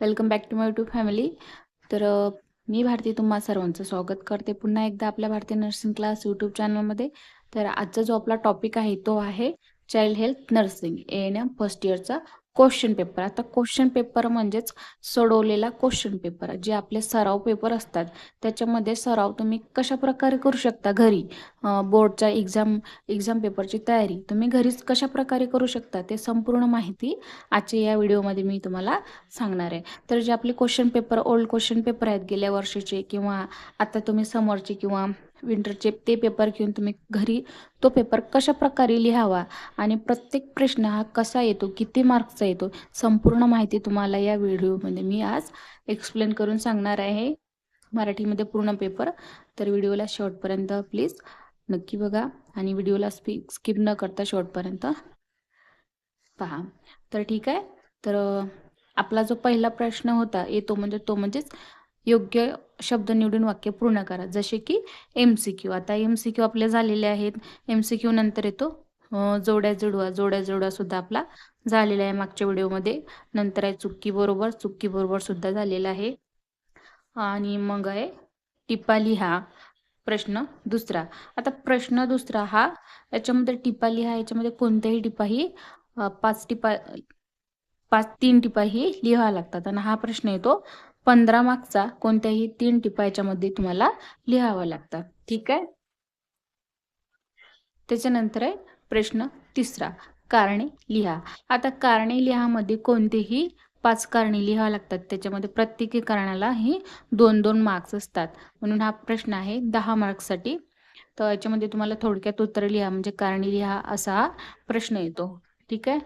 Welcome back to my YouTube family तर मी भारती तुम्हा सर्वांचं स्वागत करते. पुन्हा एकदा आपल्या भारतीय नर्सिंग क्लास यूट्यूब चॅनलमध्ये तर आजचा जो आपला टॉपिक आहे तो आहे child health nursing A N M first इयरचा question paper. आता क्वेश्चन पेपर म्हणजेच सोडवलेला क्वेश्चन पेपर. जे आपले सराव पेपर असतात त्याच्यामध्ये सराव तुम्ही कशा प्रकारे करू शकता घरी? बोर्डच्या एक्झाम एक्झाम पेपरची तयारी तुम्ही घरीच कशा प्रकारे करू शकता ते संपूर्ण माहिती आजच्या या व्हिडिओमध्ये मी तुम्हाला सांगणार आहे. तर जे आपले question paper old question paper आहेत गेल्या वर्षीचे किंवा आता तुम्ही समोरचे किंवा विंटरचे ते पेपर घेऊन तुम्ही घरी तो पेपर कशा प्रकारे लिहावा? आणि प्रत्येक प्रश्न हा कसा येतो? किती मार्क्सचा येतो? संपूर्ण माहिती तुम्हाला या व्हिडिओमध्ये मी आज एक्सप्लेन करून सांगणार आहे. मराठीमध्ये पूर्ण पेपर तर व्हिडिओला शेवटपर्यंत प्लीज नक्की बघा. आणि व्हिडिओला स्पी स्किप न करता शेवटपर्यंत पहा. तर ठीक आहे. तर आपला जो पहिला प्रश्न होता येतो म्हणजे तो म्हणजेच योग्य शब्द निवडून वाक्य पूर्ण करा. जसे की एम सी क्यू आता एम सी क्यू आपले झालेले आहेत. एम सी क्यू नंतर येतो जोड्या जुडवा. जोड्या जुडवा सुद्धा आपला झालेला आहे मागच्या व्हिडिओमध्ये. नंतर आहे चुक्की बरोबर. चुक्की बरोबर सुद्धा झालेला आहे. आणि मग आहे टिपा लिहा प्रश्न दुसरा. आता प्रश्न दुसरा हा याच्यामध्ये टिपा लिहा याच्यामध्ये कोणत्याही टिपाही अ, पाच टिपा पाच तीन टिपाही लिहाव्या लागतात. आणि हा प्रश्न येतो पंधरा मार्क्सचा कोणत्याही तीन टिपा याच्यामध्ये तुम्हाला लिहावा लागतात ठीक आहे? त्याच्यानंतर आहे प्रश्न तिसरा. कारणे लिहा. आता कारणे लिहामध्ये कोणतेही पाच कारणे लिहावं लागतात. त्याच्यामध्ये प्रत्येकी कारणाला ही दोन दोन मार्क्स असतात. म्हणून हा प्रश्न आहे दहा मार्क्ससाठी. तर याच्यामध्ये तुम्हाला थोडक्यात उत्तर लिहा. म्हणजे कारणे लिहा असा हा प्रश्न येतो. ठीक आहे?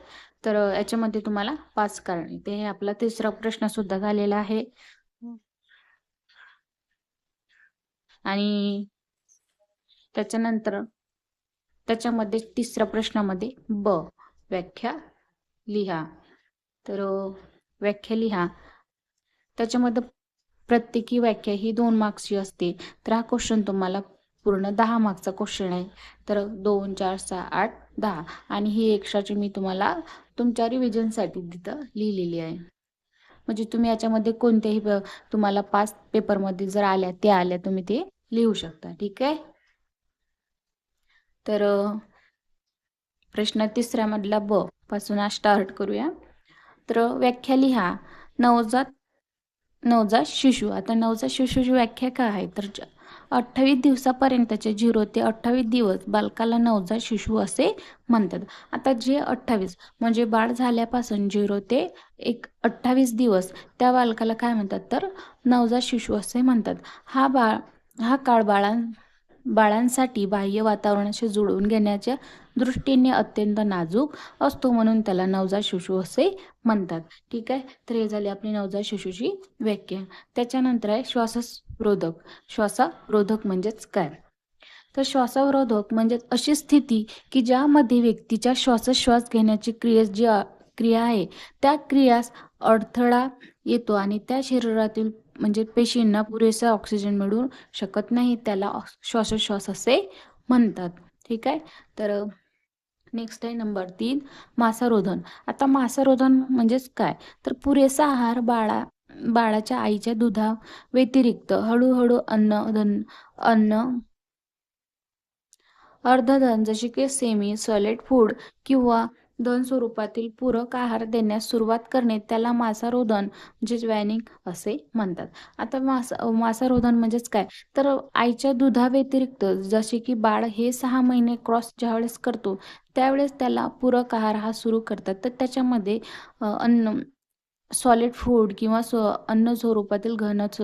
तर याच्यामध्ये तुम्हाला पाच कारणे. ते आपला तिसरा प्रश्न सुद्धा झालेला आहे. आणि त्याच्यानंतर त्याच्यामध्ये तिसऱ्या प्रश्नामध्ये ब व्याख्या लिहा. तर व्याख्या लिहा. त्याच्यामध्ये प्रत्येकी व्याख्या ही दोन मार्क्सची असते. तर हा क्वेश्चन तुम्हाला पूर्ण दहा मार्क्सचा क्वेश्चन आहे. तर दोन चार सहा आठ दहा आणि ही एक्स्ट्राची मी तुम्हाला तुमच्या रिव्हिजनसाठी तिथं लिहिलेली आहे. म्हणजे तुम्ही याच्यामध्ये कोणत्याही तुम्हाला पाच पेपरमध्ये जर आल्या त्या आल्या तुम्ही ते लिहू शकता. ठीक आहे? तर प्रश्न तिसऱ्यामधला ब पासून आज स्टार्ट करूया. तर व्याख्या लिहा. नवजात नवजात शिशु. आता नवजात शिशुची व्याख्या काय आहे? तर अठ्ठावीस दिवसापर्यंतचे झिरो ते अठ्ठावीस दिवस बालकाला नवजात शिशु असे म्हणतात. आता जे अठ्ठावीस म्हणजे बाळ झाल्यापासून झिरो ते एक अठ्ठावीस दिवस त्या बालकाला काय म्हणतात तर नवजात शिशु असे म्हणतात. हा बाळ हा काळ बाळां बाळांसाठी बाह्य वातावरणाशी जुळवून घेण्याच्या दृष्टीने अत्यंत नाजूक असतो म्हणून त्याला नवजात शिशु असे म्हणतात. ठीक आहे? तर हे झाली आपली नवजात शिशूची व्याख्या. त्याच्यानंतर आहे श्वास रोधक. श्वासरोधक म्हणजेच काय? तर श्वासरोधक म्हणजे अशी स्थिती की ज्यामध्ये व्यक्तीच्या श्वासोश्वास घेण्याची क्रिया जी क्रिया आहे त्या क्रियास अडथळा येतो आणि त्या शरीरातील म्हणजे पेशींना पुरेसा ऑक्सिजन मिळू शकत नाही त्याला श्वासोश्वास असे म्हणतात. ठीक आहे? तर नेक्स्ट आहे नंबर तीन मासारोधन. आता मासारोधन म्हणजेच काय? तर पुरेसा आहार बाळा बाळाच्या आईच्या दुधा व्यतिरिक्त हळूहळू अन्न धन अन्न अर्धधन जसे की सेमी सॉलिड फूड किंवा धन स्वरूपातील पूरक आहार देण्यास सुरुवात करणे त्याला मासारोधन म्हणजे वॅनिंग असे म्हणतात. आता मास मासारोधन म्हणजेच काय? तर आईच्या दुधाव्यतिरिक्त जसे की बाळ हे सहा महिने क्रॉस ज्यावेळेस करतो त्यावेळेस त्याला पूरक आहार हा सुरू करतात. तर त्याच्यामध्ये अन्न सॉलिड फूड किंवा स्व अन्न स्वरूपातील घनच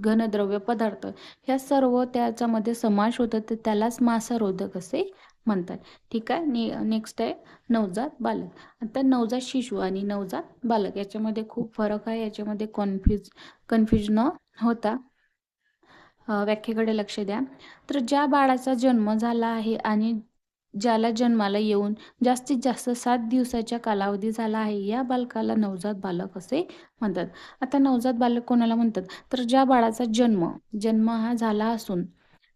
घनद्रव्य पदार्थ ह्या सर्व त्याच्यामध्ये समावेश होतं तर त्यालाच मासारोधक असे म्हणतात. ठीक आहे? ने नेक्स्ट आहे. नवजात बालक. आता नवजात शिशु आणि नवजात बालक याच्यामध्ये खूप फरक आहे. याच्यामध्ये कन्फ्यूज कन्फ्यूज न होता व्याख्येकडे लक्ष द्या. तर ज्या बाळाचा जन्म झाला आहे आणि ज्याला जन्माला येऊन जास्तीत जास्त सात दिवसाच्या कालावधी झाला आहे. या बालकाला नवजात बालक असे म्हणतात. आता नवजात बालक कोणाला म्हणतात? तर ज्या बाळाचा जन्म जन्म हा झाला असून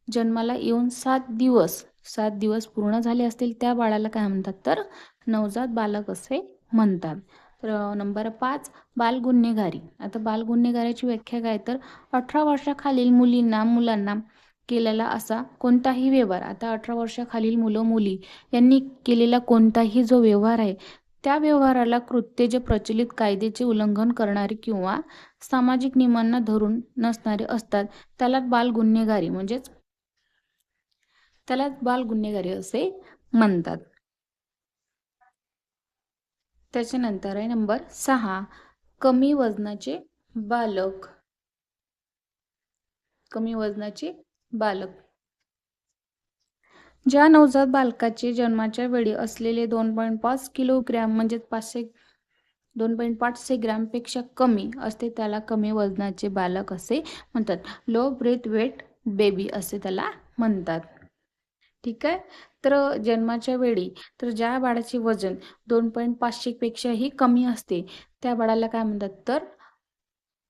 जन्माला येऊन सात दिवस सात दिवस पूर्ण झाले असतील त्या बाळाला काय म्हणतात? तर नवजात बालक असे म्हणतात. तर नंबर पाच बाल गुन्हेगारी. आता बाल गुन्हेगाराची व्याख्या काय? तर अठरा वर्षाखालील मुलींना मुलांना केलेला असा कोणताही व्यवहार आता अठरा वर्षाखालील मुलं मुली यांनी केलेला कोणताही जो व्यवहार आहे त्या व्यवहाराला कृत्य जे प्रचलित कायद्याचे उल्लंघन करणारे किंवा सामाजिक नियमांना धरून नसणारे असतात त्याला बाल गुन्हेगारी म्हणजेच त्याला बाल गुन्हेगारी असे म्हणतात. त्याच्यानंतर आहे नंबर सहा कमी वजनाचे बालक. कमी वजनाचे बालक. ज्या नवजात बालकाचे जन्माच्या वेळी असलेले दोन पॉईंट पाच किलोग्रॅम म्हणजे पाचशे दोन पॉईंट पाचशे ग्रॅमपेक्षा कमी असते त्याला कमी वजनाचे बालक असे म्हणतात. लो ब्रेथ वेट बेबी असे त्याला म्हणतात. ठीक आहे? तर जन्माच्या वेळी तर ज्या बाळाचे वजन दोन पॉईंट पाचशेपेक्षाही कमी असते त्या बाळाला काय म्हणतात? तर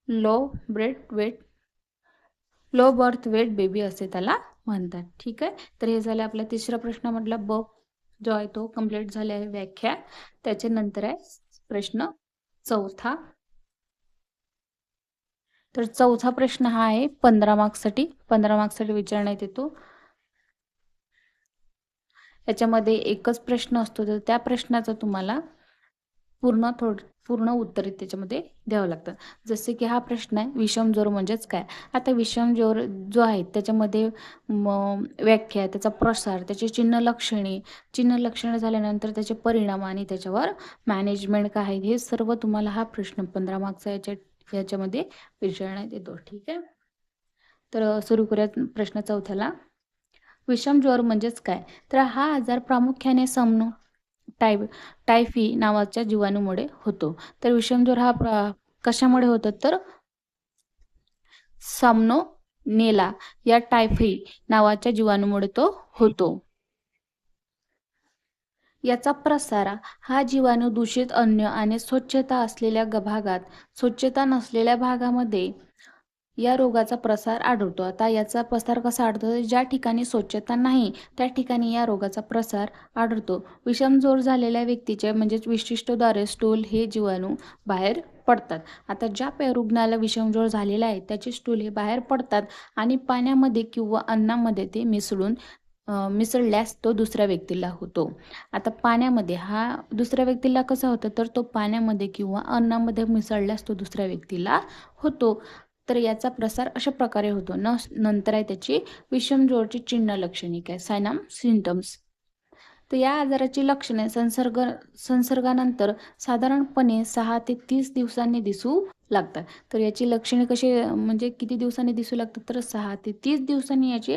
low breath weight low birth weight baby असे त्याला म्हणतात. ठीक आहे? तर हे झालं आपला तिसरा प्रश्न म्हटला ब जो आहे तो कंप्लीट झाला आहे व्याख्या. त्याच्यानंतर आहे प्रश्न चौथा. तर चौथा प्रश्न हा आहे पंधरा मार्क्ससाठी. पंधरा मार्क्ससाठी विचारण्यात येतो याच्यामध्ये एकच प्रश्न असतो तर त्या प्रश्नाचा तुम्हाला पूर्ण थोड पूर्ण उत्तर त्याच्यामध्ये द्यावं लागतं. जसे की हा प्रश्न आहे विषम जोर म्हणजेच काय? आता विषम जोर जो आहे त्याच्यामध्ये व्याख्या त्याचा प्रसार त्याचे चिन्ह लक्षणे चिन्ह लक्षणे झाल्यानंतर त्याचे परिणाम आणि त्याच्यावर मॅनेजमेंट काय आहे हे सर्व तुम्हाला हा प्रश्न पंधरा मार्क्सचा याच्या याच्यामध्ये विचारण्यात येतो. ठीक आहे? तर सुरू करूयात प्रश्न चौथ्याला. विषम ज्वर म्हणजेच काय? तर हा आजार प्रामुख्याने समनो टाय टायफी नावाच्या जीवाणूमुळे होतो. तर विषमज्वर हा कशामुळे होतो? तर सामनो नेला या टायफी नावाच्या जीवाणूमुळे तो होतो. याचा प्रसार हा जीवाणू दूषित अन्न आणि स्वच्छता असलेल्या भागात स्वच्छता नसलेल्या भागामध्ये या रोगाचा प्रसार आढळतो. आता याचा प्रसार कसा आढळतो? ज्या ठिकाणी स्वच्छता नाही त्या ठिकाणी या रोगाचा प्रसार आढळतो. विषमजोर झालेल्या व्यक्तीचे म्हणजेच विशिष्टद्वारे स्टूल हे जीवाणू बाहेर पडतात. आता ज्या रुग्णाला विषमजोर झालेला आहे त्याचे स्टूल हे बाहेर पडतात आणि पाण्यामध्ये किंवा अन्नामध्ये ते मिसळून मिसळल्यास तो दुसऱ्या व्यक्तीला होतो. आता पाण्यामध्ये हा दुसऱ्या व्यक्तीला कसा होतो? तर तो पाण्यामध्ये किंवा अन्नामध्ये मिसळल्यास तो दुसऱ्या व्यक्तीला होतो. तर याचा प्रसार अशा प्रकारे होतो. न नंतर आहे त्याची विषमजोडची चिन्ह लक्षणिक आहे. सायनाम सिम्टम्स तर या आजाराची लक्षणे संसर्ग संसर्गानंतर साधारणपणे सहा ते तीस दिवसांनी दिसू लागतात. तर याची लक्षणे कशी म्हणजे किती दिवसांनी दिसू लागतात? तर सहा ते तीस दिवसांनी याची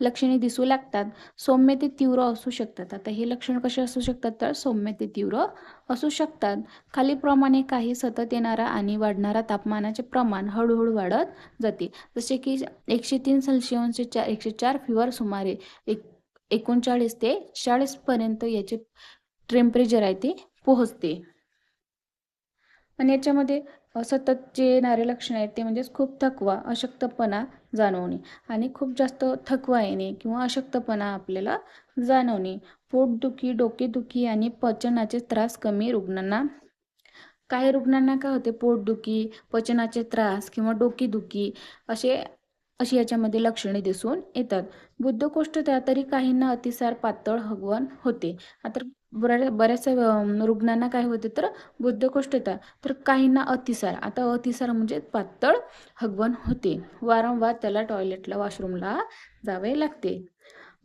लक्षणे दिसू लागतात. सौम्य ते तीव्र असू शकतात. आता हे लक्षण कसे असू शकतात? तर सौम्य ते तीव्र असू शकतात. खालीप्रमाणे काही सतत येणारा आणि वाढणारा तापमानाचे प्रमाण हळूहळू वाढत जाते. जसे की एकशे तीन सेल्सिअसचे चार एकशे चार फिवर सुमारे एक एकोणचाळीस ते चाळीसपर्यंत याचे टेम्परेचर आहे ते पोहोचते. आणि याच्यामध्ये सतत जे येणारे लक्षणं आहेत ते म्हणजेच खूप थकवा अशक्तपणा जाणवणे आणि खूप जास्त थकवा येणे किंवा अशक्तपणा आपल्याला जाणवणे. पोटदुखी डोकेदुखी आणि पचनाचे त्रास कमी रुग्णांना काही रुग्णांना काय होते? पोटदुखी पचनाचे त्रास किंवा डोकेदुखी असे अशी याच्यामध्ये लक्षणे दिसून येतात. बुद्धकोष्ठता तरी काहींना अतिसार पातळ हगवण होते. आता बऱ्या बऱ्याचशा रुग्णांना काय होते तर बुद्धकोष्ठता तर काहींना अतिसार. आता अतिसार म्हणजे पातळ हगवण होते. वारंवार त्याला टॉयलेटला वॉशरूमला जावे लागते.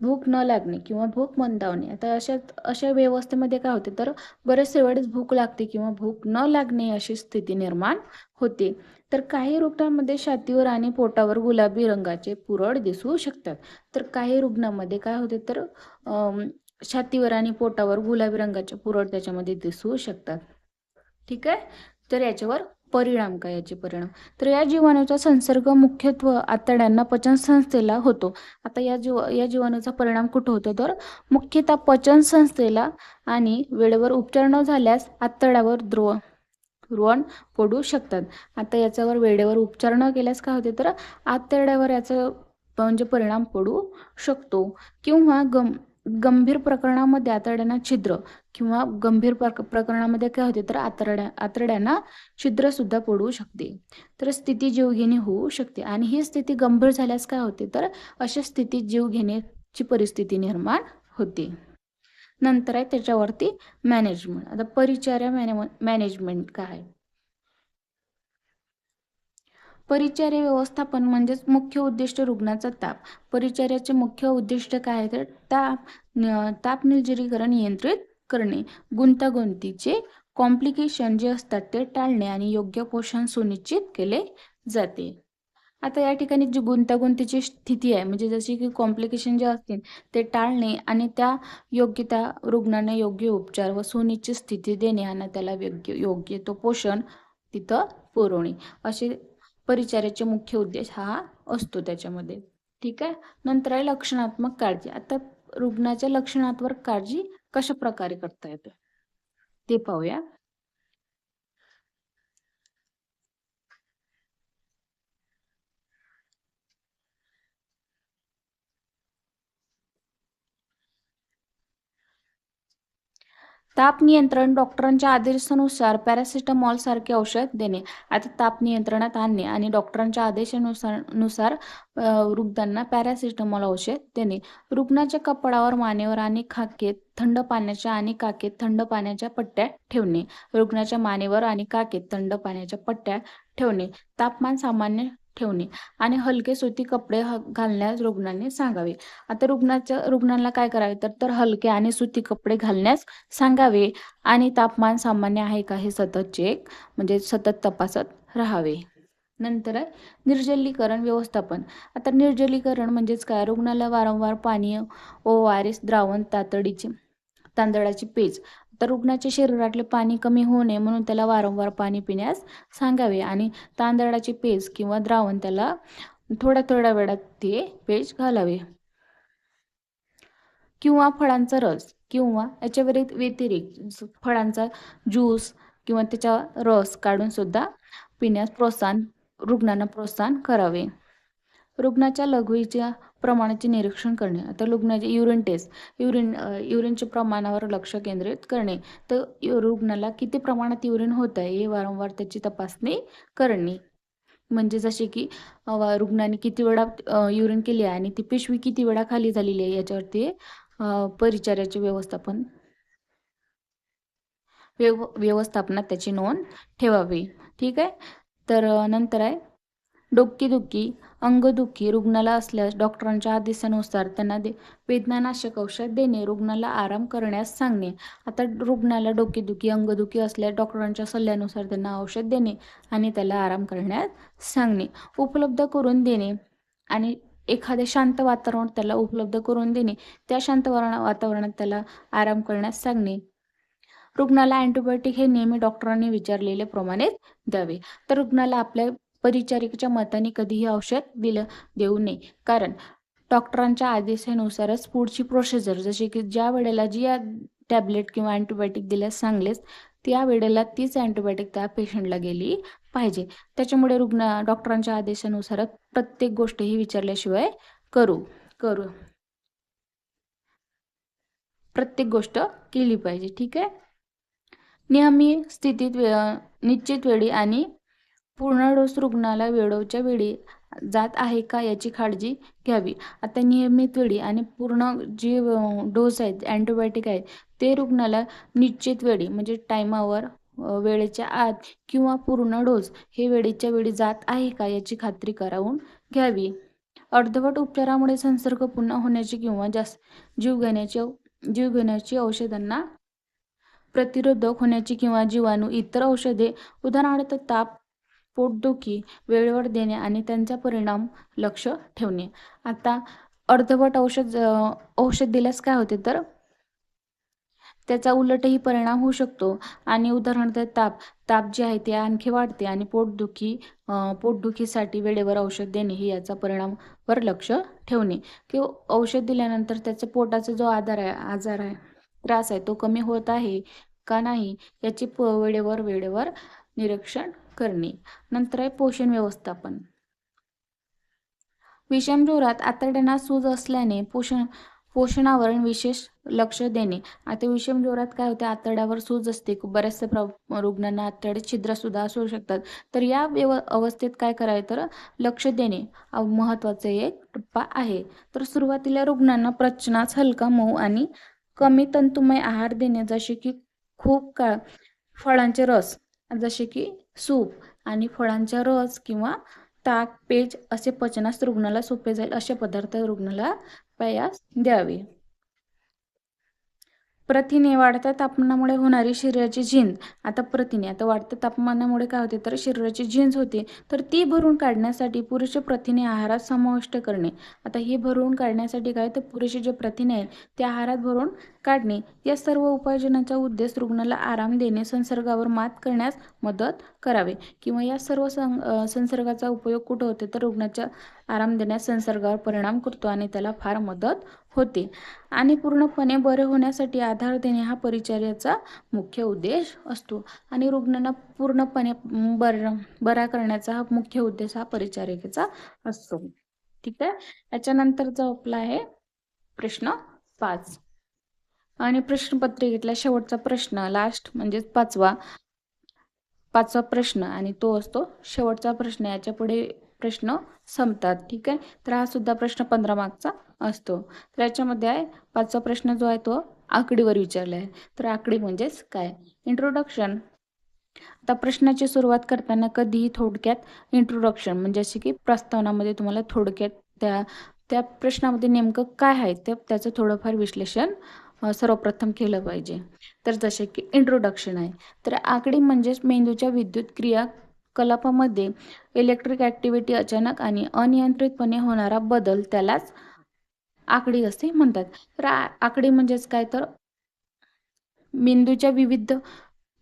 भूक न लागणे किंवा भूक मंदावणे. आता अशा अशा व्यवस्थेमध्ये काय होते तर बरेचसे वेळेस भूक लागते किंवा भूक न लागणे अशी स्थिती निर्माण होते. तर काही रुग्णांमध्ये छातीवर आणि पोटावर गुलाबी रंगाचे पुरळ दिसू शकतात. तर काही रुग्णांमध्ये काय होते तर छातीवर आणि पोटावर गुलाबी रंगाचे पुरळ त्याच्यामध्ये दिसू शकतात. ठीक आहे? तर याच्यावर परिणाम काय याचे परिणाम? तर या जीवाणूचा संसर्ग मुख्यत्व आतड्यांना पचनसंस्थेला होतो. आता या जीव या जीवाणूचा परिणाम कुठं होतो? तर मुख्यतः पचनसंस्थेला आणि वेळेवर उपचार न झाल्यास आतड्यावर द्रोव रुवण पडू शकतात. आता याच्यावर वेळेवर उपचार न केल्यास काय होते? तर आतड्यावर याचा म्हणजे परिणाम पडू शकतो. किंवा गम गंभीर प्रकरणामध्ये आतड्यांना छिद्र किंवा गंभीर प्रक प्रकरणामध्ये काय होते तर आतड्या आतड्यांना छिद्र सुद्धा पडू शकते. तर स्थिती जीवघेणी होऊ शकते. आणि ही स्थिती गंभीर झाल्यास काय होते तर अशा स्थितीत जीव घेण्याची परिस्थिती निर्माण होते. नंतर आहे त्याच्यावरती मॅनेजमेंट आता परिचर्या मॅने मॅनेजमेंट काय परिचर्या व्यवस्थापन म्हणजेच मुख्य उद्दिष्ट रुग्णाचा ताप. परिचर्याचे मुख्य उद्दिष्ट काय आहे तर ताप ताप निर्जरीकरण नियंत्रित करणे. गुंतागुंतीचे कॉम्प्लिकेशन जे असतात ते टाळणे आणि योग्य पोषण सुनिश्चित केले जाते. आता या ठिकाणी जी गुंतागुंतीची स्थिती आहे म्हणजे जशी की कॉम्प्लिकेशन जे असतील ते टाळणे आणि त्या योग्य त्या रुग्णांना योग्य उपचार व सुनिश्चित स्थिती देणे आणि त्याला योग्य योग्य तो पोषण तिथं पुरवणे. असे परिचाराचे मुख्य उद्देश हा असतो त्याच्यामध्ये. ठीक आहे? नंतर आहे लक्षणात्मक काळजी. आता रुग्णाच्या लक्षणात्मक काळजी कशा प्रकारे करता येते? ते पाहूया. ताप नियंत्रण डॉक्टरांच्या आदेशानुसार पॅरासिटामॉल सारखे औषध देणे. आता ताप नियंत्रणात आणणे आणि डॉक्टरांच्या आदेशानुसार नुसार रुग्णांना पॅरासिटामॉल औषध देणे. रुग्णाच्या कपडावर मानेवर आणि खाकेत थंड पाण्याच्या आणि काकेत थंड पाण्याच्या पट्ट्या ठेवणे. रुग्णाच्या मानेवर आणि काकेत थंड पाण्याच्या पट्ट्या ठेवणे. तापमान सामान्य ठेवणे आणि हलके सुती कपडे घालण्यास रुग्णाने सांगावे. आता रुग्णाच्या रुग्णाला काय करावे? तर तर हलके आणि सुती कपडे घालण्यास सांगावे आणि तापमान सामान्य आहे का हे सतत चेक म्हणजे सतत तपासत राहावे. नंतर आहे निर्जलीकरण व्यवस्थापन. आता निर्जलीकरण म्हणजेच काय? रुग्णाला वारंवार पाणी ओ आर एस द्रावण तातडीचे तांदळाची पेज तर रुग्णाच्या शरीरातले पाणी कमी होऊ नये म्हणून त्याला वारंवार पाणी पिण्यास सांगावे आणि तांदळाची पेज किंवा द्रावण त्याला थोड्या थोड्या वेळात ते पेज घालावे. किंवा फळांचा रस किंवा याच्या व्यतिरिक्त फळांचा ज्यूस किंवा त्याचा रस काढून सुद्धा पिण्यास प्रोत्साहन रुग्णांना प्रोत्साहन करावे. रुग्णाच्या लघवीच्या प्रमाणाचे निरीक्षण करणे. आता रुग्णाचे युरिन टेस्ट युरिन युरिनच्या प्रमाणावर लक्ष केंद्रित करणे. तर रुग्णाला किती प्रमाणात युरिन होत आहे हे वारंवार त्याची तपासणी करणे. म्हणजे जसे की रुग्णाने किती वेळा युरिन केली आहे आणि ती पिशवी किती वेळा खाली झालेली आहे याच्यावरती परिचाराचे व्यवस्थापन व्यव व्यवस्थापनात त्याची नोंद ठेवावी. ठीक आहे? तर नंतर आहे. डोकेदुखी अंगदुखी रुग्णाला असल्यास डॉक्टरांच्या आदेशानुसार त्यांना दे वेदनानाशक औषध देणे रुग्णाला आराम करण्यास सांगणे. आता रुग्णाला डोकेदुखी अंगदुखी असल्यास डॉक्टरांच्या सल्ल्यानुसार त्यांना औषध देणे आणि त्याला आराम करण्यास सांगणे. उपलब्ध करून देणे आणि एखादे शांत वातावरण त्याला उपलब्ध करून देणे. त्या शांत वातावरणात त्याला आराम करण्यास सांगणे. रुग्णाला अँटीबायोटिक हे नेहमी डॉक्टरांनी विचारलेले प्रमाणे द्यावे. तर रुग्णाला आपल्या परिचारिकेच्या मताने कधीही औषध दिलं देऊ नये. कारण डॉक्टरांच्या आदेशानुसारच पुढची प्रोसिजर जशी की ज्या वेळेला जी टॅबलेट किंवा अँटीबायोटिक दिल्यास सांगलेच त्या वेळेला तीच अँटीबायोटिक त्या पेशंटला गेली पाहिजे. त्याच्यामुळे रुग्ण डॉक्टरांच्या आदेशानुसार प्रत्येक गोष्ट ही विचारल्याशिवाय करू करू प्रत्येक गोष्ट केली पाहिजे. ठीक आहे? नेहमी स्थितीत निश्चित वेळी आणि पूर्ण डोस रुग्णाला वेळोच्या वेळी जात आहे का याची काळजी घ्यावी. आता नियमित वेळी आणि पूर्ण जे डोस आहेत अँटीबायोटिक आहेत ते रुग्णाला निश्चित वेळी म्हणजे टायमावर वेळेच्या आत किंवा पूर्ण डोस हे वेळेच्या वेळी जात आहे का याची खात्री करावून घ्यावी. अर्धवट उपचारामुळे संसर्ग पुन्हा होण्याची किंवा जास्त जीव घेण्याची जीव घेण्याची औषधांना प्रतिरोधक होण्याची किंवा जीवाणू इतर औषधे उदाहरणार्थ ताप पोटदुखी वेळेवर देणे आणि त्यांचा परिणाम लक्ष ठेवणे. आता अर्धवट औषध औषध दिल्यास काय होते तर? त्याचा उलटही परिणाम होऊ शकतो. आणि उदाहरणार्थ ताप ताप जे आहे ते आणखी वाढते आणि पोटदुखी पोटदुखीसाठी वेळेवर औषध देणे ही याचा परिणामवर लक्ष ठेवणे. किंवा औषध दिल्यानंतर त्याचा पोटाचा जो आधार आहे आजार आहे त्रास आहे तो कमी होत आहे का नाही याची वेळेवर वेळेवर निरीक्षण करणे. नंतर आहे पोषण व्यवस्थापन. विषमज्वरात आतड्यांना सूज असल्याने पोषण पोषणावर विशेष लक्ष देणे. आता विषम ज्वरात काय होते? आतड्यावर सूज असते. बऱ्याचशा प्र रुग्णांना आतड्यात छिद्रसुद्धा असू शकतात. तर या व्यव अवस्थेत काय करावे? तर लक्ष देणे महत्त्वाचे एक टप्पा आहे. तर सुरुवातीला रुग्णांना प्रचनाच हलका मऊ आणि कमी तंतुमय आहार देणे जसे की खूप काळ फळांचे रस जसे की सूप आणि फळांचा रस किंवा ताक पेज असे पचनास रुग्णाला सोपे जाईल असे पदार्थ रुग्णाला पायास द्यावे. प्रथिने वाढत्या तापमानामुळे होणारी शरीराची झिंज आता प्रथिने आता वाढत्या तापमानामुळे काय होते? तर शरीराची झिंज होते. तर ती भरून काढण्यासाठी पुरेसे प्रथिने आहारात समाविष्ट करणे. आता हे भरून काढण्यासाठी काय? तर पुरेसे जे प्रथिने आहेत ते आहारात भरून काढणे. या सर्व उपाययोजनांचा उद्देश रुग्णाला आराम देणे संसर्गावर मात करण्यास मदत करावे. किंवा या सर्व संसर्गाचा उपयोग कुठं होते? तर रुग्णाच्या आराम देण्यास संसर्गावर परिणाम करतो आणि त्याला फार मदत होते. आणि पूर्णपणे बरे होण्यासाठी आधार देणे हा परिचर्याचा मुख्य उद्देश असतो. आणि रुग्णांना पूर्णपणे बर बरा करण्याचा हा मुख्य उद्देश हा परिचारिकेचा असतो. ठीक आहे? याच्यानंतर जो आपला आहे प्रश्न पाच. आणि प्रश्नपत्रिकेतला शेवटचा प्रश्न लास्ट म्हणजे पाचवा पाचवा प्रश्न आणि तो असतो शेवटचा प्रश्न. याच्यापुढे प्रश्न संपतात ठीक आहे? तर हा सुद्धा प्रश्न पंधरा मार्कचा असतो. तर याच्यामध्ये आहे पाचवा प्रश्न जो आहे तो आकडीवर विचारला आहे. तर आकडी म्हणजेच काय? इंट्रोडक्शन आता प्रश्नाची सुरुवात करताना कधीही थोडक्यात इंट्रोडक्शन म्हणजे असे की प्रस्तावनामध्ये तुम्हाला थोडक्यात त्या त्या प्रश्नामध्ये नेमकं काय आहे ते त्याचं थोडंफार विश्लेषण सर्वप्रथम केलं पाहिजे. तर जसे की इंट्रोडक्शन आहे. तर आकडी म्हणजेच मेंदूच्या विद्युत क्रिया कलापामध्ये इलेक्ट्रिक ॲक्टिव्हिटी अचानक आणि अनियंत्रितपणे होणारा बदल त्यालाच आकडी असे म्हणतात. तर आकडी म्हणजेच काय? तर मेंदूच्या विविध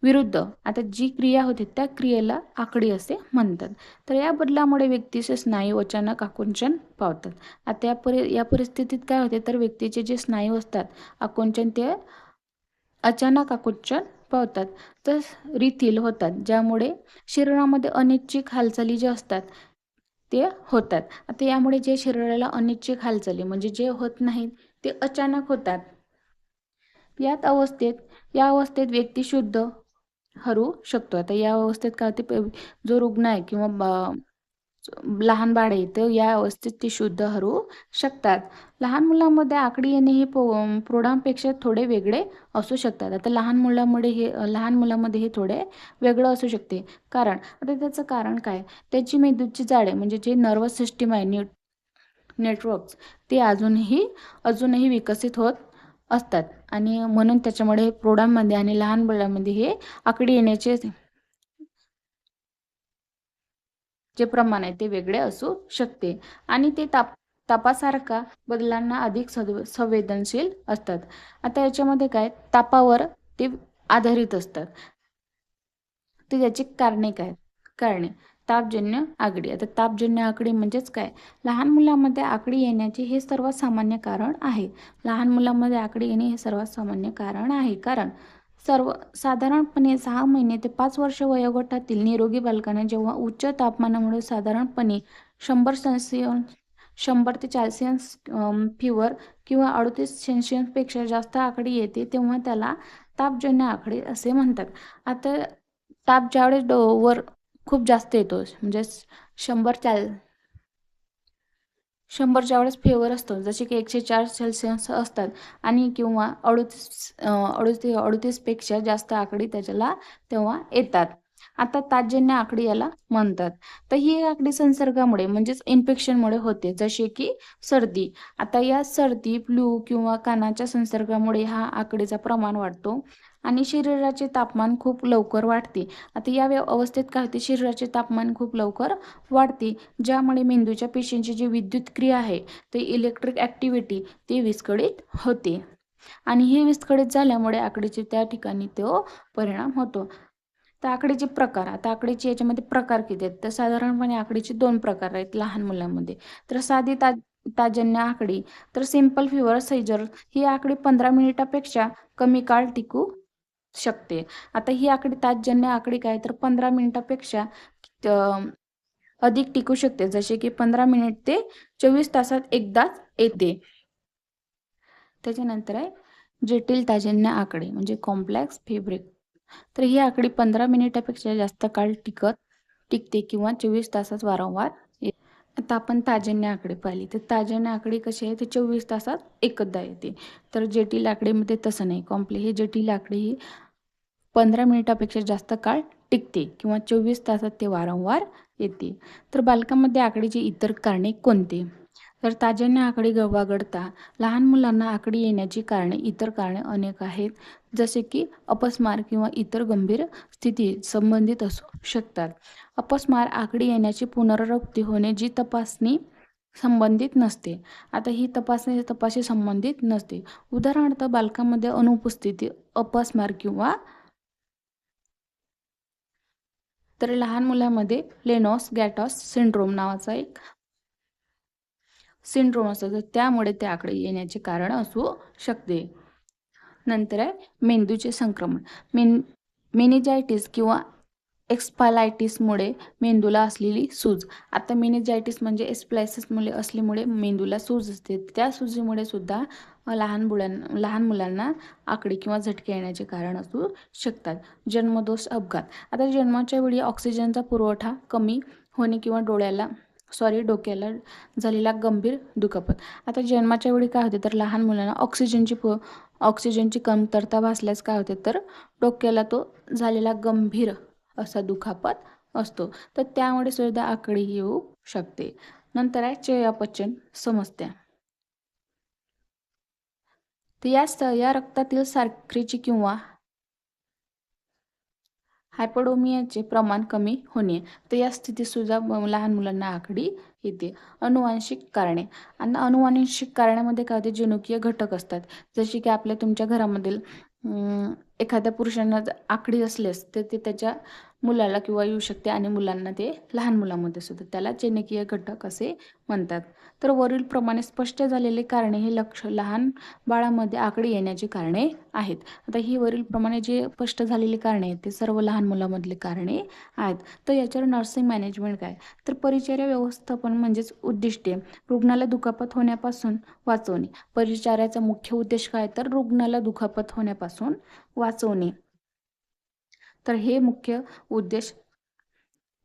विरुद्ध आता जी क्रिया होते त्या क्रियेला आकडी असे म्हणतात. तर या बदलामुळे व्यक्तीचे स्नायू अचानक आकुंचन पावतात. आता या परि या परिस्थितीत काय होते? तर व्यक्तीचे जे स्नायू असतात आकुंचन ते अचानक आकुंचन पावतात तस रिथिल होतात ज्यामुळे शरीरामध्ये अनिच्छिक हालचाली ज्या असतात ते होतात. आता यामुळे जे शरीराला अनिच्छिक हालचाली म्हणजे जे होत नाहीत ते अचानक होतात. यात अवस्थेत या अवस्थेत व्यक्ती शुद्ध हरू शकतो. आता या अवस्थेत काय होते जो रुग्ण आहे किंवा लहान बाळ आहे तर या अवस्थेत ते शुद्ध हरू शकतात. लहान मुलांमध्ये आकडी येणे हे पो प्रौढांपेक्षा थोडे वेगळे असू शकतात. आता लहान मुलामुळे हे लहान मुलामध्ये हे थोडे वेगळं असू शकते. कारण आता त्याचं कारण काय? त्याची मेंदूची जाळे म्हणजे जे नर्वस सिस्टीम आहे न्यू नेटवर्क्स ते अजूनही अजूनही विकसित होत असतात. आणि म्हणून त्याच्यामुळे प्रौढांमध्ये आणि लहान मुलांमध्ये हे आकडी येण्याचे जे प्रमाण आहे ते वेगळे असू शकते. आणि ते ताप तापासारखा बदलांना अधिक संवेदनशील असतात. आता याच्यामध्ये काय? तापावर ते आधारित असतात. ते त्याची कारणे काय? कारणे. तापजन्य आकडी. आता तापजन्य आकडी म्हणजेच काय? लहान मुलांमध्ये आकडी येण्याचे हे सर्वात सामान्य कारण आहे. लहान मुलांमध्ये आकडी येणे हे सर्वात सामान्य कारण आहे. कारण सर्व साधारणपणे सहा महिने ते पाच वर्ष वयोगटातील निरोगी बालकांना जेव्हा उच्च तापमानामुळे साधारणपणे शंभर सेल्सियन शंभर ते चाळीस फिवर किंवा अडतीस सेन्शियन्सपेक्षा जास्त आकडे येते तेव्हा त्याला तापजन्य आकडे असे म्हणतात. आता ताप ज्यावेळेस वर खूप जास्त येतो म्हणजे शंभर चाळीस शंभरच्या वेळेस फेवर असतो जसे की एकशे चार सेल्सिअस असतात आणि किंवा अडतीस अडुती अडुतीसपेक्षा जास्त आकडी त्याच्याला तेव्हा येतात. आता ताजन्य आकडी याला म्हणतात. तर ही आकडी संसर्गामुळे म्हणजेच इन्फेक्शनमुळे होते जसे की सर्दी. आता या सर्दी फ्लू किंवा कानाच्या संसर्गामुळे हा आकडीचा प्रमाण वाढतो. आणि शरीराचे तापमान खूप लवकर वाढते. आता या अवस्थेत काय होते? शरीराचे तापमान खूप लवकर वाढते ज्यामुळे मेंदूच्या पेशींची जी विद्युत क्रिया आहे ते इलेक्ट्रिक ॲक्टिव्हिटी ते विस्कळीत होते. आणि हे विस्कळीत झाल्यामुळे आकडीचे त्या ठिकाणी तो परिणाम होतो. तर आकडीचे प्रकार आता आकडीचे याच्यामध्ये प्रकार किती आहेत? तर साधारणपणे आकडीचे दोन प्रकार आहेत लहान मुलांमध्ये. तर साधी ता ताजन्य आकडी तर सिंपल फिवर सेजर ही आकडी पंधरा मिनिटापेक्षा कमी काळ टिकू शकते. आता ही आकडी ताजजन्य आकडी काय तर पंधरा मिनिटापेक्षा अधिक टिकू शकते. जसे की पंधरा मिनिट ते चोवीस तासात एकदाच येते. त्याच्यानंतर आहे जटिल ताजन्य आकडे म्हणजे कॉम्प्लेक्स फेब्रिक. तर ही आकडी पंधरा मिनिटापेक्षा जास्त काळ टिकत टिकते किंवा चोवीस तासात वारंवार आता आपण ताजन्य आकडे पाहिली. तर ताजन्य आकडे कशी आहे? ते चोवीस तासात एकदा येते. तर जटिल आकडेमध्ये तसं नाही. कॉम्प्ले हे जटिल आकडे ही पंधरा मिनिटापेक्षा जास्त काळ टिकते किंवा चोवीस तासात ते वारंवार येते. तर बालकांमध्ये आकडीची इतर कारणे कोणती? तर ताज्याने आकडे वगळता लहान मुलांना आकडी येण्याची कारणे इतर कारणे अनेक आहेत जसे की अपस्मार किंवा इतर गंभीर स्थिती संबंधित असू शकतात. अपस्मार आकडी येण्याची पुनरावृत्ती होणे जी तपासणी संबंधित नसते. आता ही तपासणी तपाशी संबंधित नसते. उदाहरणार्थ बालकांमध्ये अनुपस्थिती अपस्मार किंवा तर लहान मुलामध्ये लेनॉस गॅटॉस सिंड्रोम नावाचा एक सिंड्रोम असतो. तर त्यामुळे ते आकडे येण्याचे कारण असू शकते. नंतर आहे मेंदूचे संक्रमण. मेन मेनिजायटिस किंवा एक्सपालायटिसमुळे मेंदूला असलेली सूज. आता मेनेजायटिस म्हणजे एस्प्लायसिसमुळे असल्यामुळे मेंदूला सूज असते. त्या सुजीमुळे सुद्धा लहान मुलांना लहान मुलांना आकडे किंवा झटके येण्याचे कारण असू शकतात. जन्मदोष अपघात. आता जन्माच्या वेळी ऑक्सिजनचा पुरवठा कमी होणे किंवा डोळ्याला सॉरी डोक्याला झालेला गंभीर दुखापत. आता जन्माच्या वेळी काय होते? तर लहान मुलांना ऑक्सिजनची पु ऑक्सिजनची कमतरता भासल्यास काय होते? तर डोक्याला तो झालेला गंभीर असा दुखापत असतो. तर त्यामुळे सुद्धा आकडी येऊ शकते. नंतर आहे चयापचन समस्या. तर या या रक्तातील साखरेची किंवा हायपोडोमियाचे प्रमाण कमी होणे. तर या स्थितीत सुद्धा लहान मुलांना आकडी येते. अनुवांशिक कारणे. आणि अनुवांशिक कारणामध्ये काय होते? जनुकीय घटक असतात. जसे की आपल्या तुमच्या घरामधील एखाद्या पुरुषांना आकडी असल्यास तर ते त्याच्या मुलाला किंवा येऊ शकते आणि मुलांना ते लहान मुलांमध्ये सुद्धा. त्याला चेनकीय घटक असे म्हणतात. तर वरीलप्रमाणे स्पष्ट झालेले कारणे हे लक्ष लहान बाळामध्ये आकडी येण्याची कारणे आहेत. आता ही वरीलप्रमाणे जे स्पष्ट झालेली कारणे आहेत ते सर्व लहान मुलामधले कारणे आहेत. तर याच्यावर नर्सिंग मॅनेजमेंट काय? तर परिचर्या व्यवस्थापन म्हणजेच उद्दिष्टे. रुग्णाला दुखापत होण्यापासून वाचवणे. परिचार्याचा मुख्य उद्देश काय? तर रुग्णाला दुखापत होण्यापासून वाचवणे. तर हे मुख्य उद्देश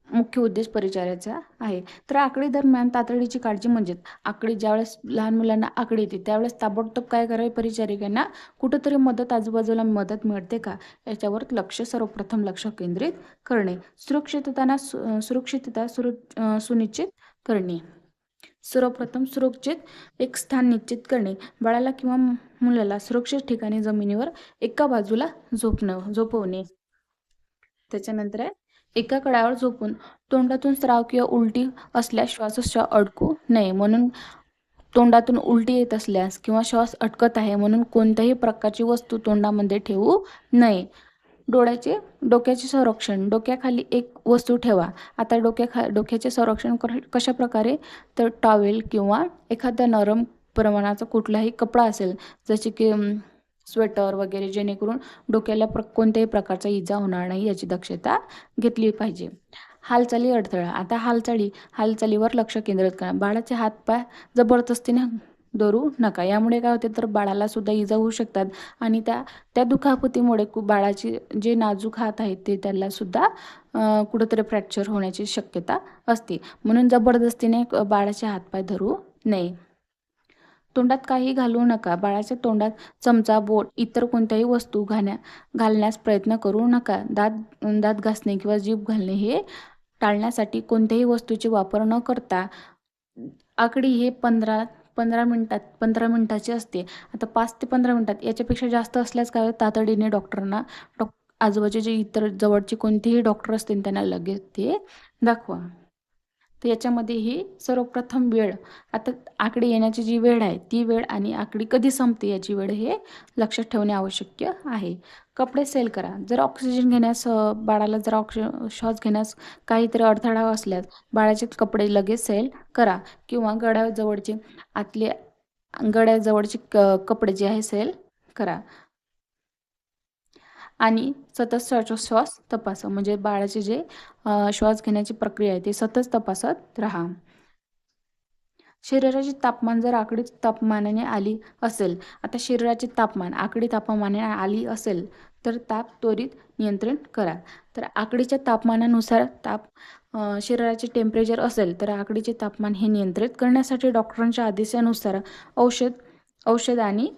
मुख्य उद्देश परिचाराचा आहे. तर आकडी दरम्यान तातडीची काळजी म्हणजे आकडी ज्यावेळेस लहान मुलांना आकडी येते त्यावेळेस ताबडतोब काय करावे परिचारिकांना? कुठंतरी मदत आजूबाजूला मदत मिळते का? याच्यावर लक्ष सर्वप्रथम लक्ष केंद्रित करणे. सुरक्षितताना सुरक्षितता सुरू सुनिश्चित करणे. सर्वप्रथम सुरक्षित एक स्थान निश्चित करणे. बाळाला किंवा मुलाला सुरक्षित ठिकाणी जमिनीवर एका बाजूला झोपणं झोपवणे. त्याच्यानंतर आहे एका कडावर झोपून तोंडातून स्राव किंवा उलटी असल्यास श्वासोच्छ्वास अडकू नये म्हणून तोंडातून उलटी येत असल्यास किंवा श्वास अटकत आहे म्हणून कोणत्याही प्रकारची वस्तू तोंडामध्ये ठेवू नये. डोळ्याचे डोक्याचे संरक्षण. डोक्याखाली एक वस्तू ठेवा. आता डोक्याखा डोक्याचे संरक्षण कशा प्रकारे तर टॉवेल किंवा एखादा नरम प्रमाणाचा कुठलाही कपडा असेल जसे की स्वेटर वगैरे जेणेकरून डोक्याला प्र कोणत्याही प्रकारचा इजा होणार नाही याची दक्षता घेतली पाहिजे. हालचाली अडथळा. आता हालचाली हालचालीवर लक्ष केंद्रित करा. बाळाचे हातपाय जबरदस्तीने धरू नका. यामुळे काय होते तर बाळाला सुद्धा इजा होऊ शकतात आणि त्या त्या दुखापतीमुळे बाळाची जे नाजूक हात आहेत ते त्याला सुद्धा कुठंतरी फ्रॅक्चर होण्याची शक्यता असते. म्हणून जबरदस्तीने बाळाचे हातपाय धरू नये. तोंडात काही घालू नका. बाळाच्या तोंडात चमचा बोट इतर कोणत्याही वस्तू घाण्या घालण्यास प्रयत्न करू नका. दात दात घासणे किंवा जीभ घालणे हे टाळण्यासाठी कोणत्याही वस्तूचे वापर न करता आकडी हे पंधरा पंधरा मिनटात पंधरा मिनटाची असते. आता पाच ते पंधरा मिनटात याच्यापेक्षा जास्त असल्यास काय तातडीने डॉक्टरांना डॉक आजूबाजूचे इतर जवळचे कोणतेही डॉक्टर असतील त्यांना लगेच ते दाखवा. तर याच्यामध्ये ही सर्वप्रथम वेळ आता आकडी येण्याची जी वेळ आहे ती वेळ आणि आकडी कधी संपते याची वेळ हे लक्षात ठेवणे आवश्यक आहे. कपडे सेल करा. जर ऑक्सिजन घेण्यास बाळाला जर ऑक्सि श्वास घेण्यास काहीतरी अडथळा असल्यास बाळाचे कपडे लगेच सेल करा. किंवा गड्याजवळचे आतले गड्याजवळचे क कपडे जे आहे सेल करा. आणि सतत श्वासोच्छ्वास तपासा. म्हणजे बाळाचे जे श्वास घेण्याची प्रक्रिया आहे ते सतत तपासत राहा. शरीराचे तापमान जर आकडी तापमानाने आली असेल आता शरीराचे तापमान आकडी तापमानाने आली असेल तर ताप त्वरित नियंत्रण करा. तर आकडीच्या तापमानानुसार ताप शरीराचे टेम्परेचर असेल तर आकडीचे तापमान हे नियंत्रित करण्यासाठी डॉक्टरांच्या आदेशानुसार औषध औषध आणि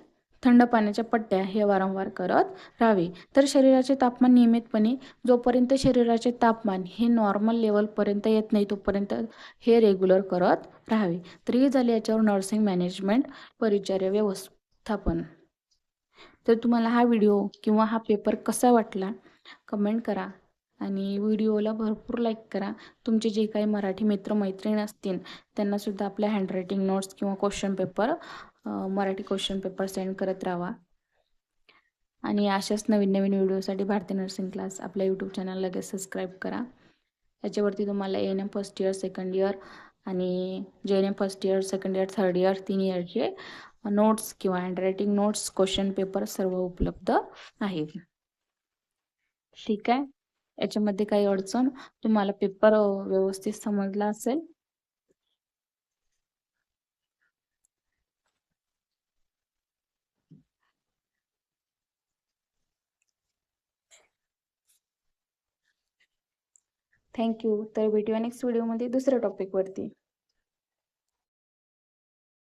थंड पाण्याच्या पट्ट्या हे वारंवार करत राहावे. तर शरीराचे तापमान नियमितपणे जोपर्यंत शरीराचे तापमान हे नॉर्मल लेवलपर्यंत येत नाही तोपर्यंत हे रेग्युलर करत राहावे. तर हे झाले याच्यावर नर्सिंग मॅनेजमेंट परिचर्या व्यवस्थापन. तर तुम्हाला हा व्हिडिओ किंवा हा पेपर कसा वाटला कमेंट करा आणि व्हिडिओला भरपूर लाईक करा. तुमचे जे काही मराठी मित्रमैत्रीण असतील त्यांनासुद्धा आपल्या हँडरायटिंग नोट्स किंवा question paper Marathi question paper send करत राहा आणि अशाच नवीन नवीन व्हिडिओसाठी भारतीय नर्सिंग क्लास आपल्या यूट्यूब चॅनल लगेच सबस्क्राईब करा. याच्यावरती तुम्हाला N M first year second year आणि G N M first year second year third year तीन इयरचे नोट्स किंवा हँडरायटिंग नोट्स क्वेश्चन पेपर सर्व उपलब्ध आहेत ठीक आहे? याच्यामध्ये काही अडचण तुम्हाला पेपर व्यवस्थित समजला असेल थँक्यू. तर भेटूया नेक्स्ट व्हिडिओमध्ये दुसऱ्या टॉपिकवरती